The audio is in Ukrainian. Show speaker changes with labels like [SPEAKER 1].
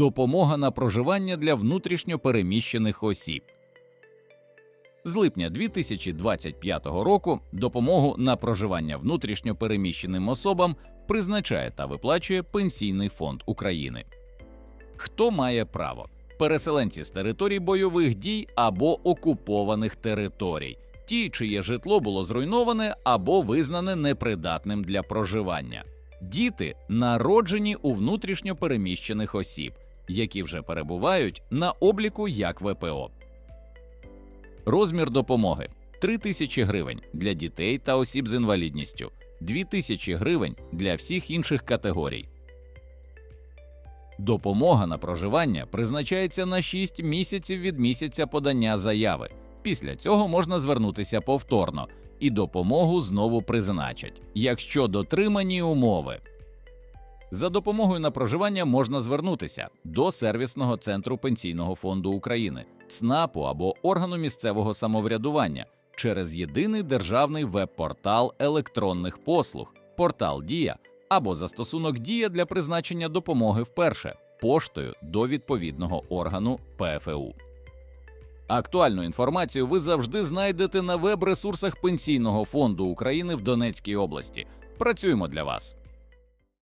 [SPEAKER 1] допомога на проживання для внутрішньо переміщених осіб. З липня 2025 року допомогу на проживання внутрішньо переміщеним особам призначає та виплачує Пенсійний фонд України. Хто має право? Переселенці з територій бойових дій або окупованих територій, ті, чиє житло було зруйноване або визнане непридатним для проживання, діти, народжені у внутрішньо переміщених осіб, які вже перебувають на обліку як ВПО. Розмір допомоги 3 тисячі гривень для дітей та осіб з інвалідністю, 2 тисячі гривень для всіх інших категорій. Допомога на проживання призначається на 6 місяців від місяця подання заяви. Після цього можна звернутися повторно, і допомогу знову призначать, якщо дотримані умови. За допомогою на проживання можна звернутися до сервісного центру Пенсійного фонду України, ЦНАПу або органу місцевого самоврядування через єдиний державний веб-портал електронних послуг, портал Дія або застосунок Дія для призначення допомоги вперше поштою до відповідного органу ПФУ. Актуальну інформацію ви завжди знайдете на веб-ресурсах Пенсійного фонду України в Донецькій області. Працюємо для вас.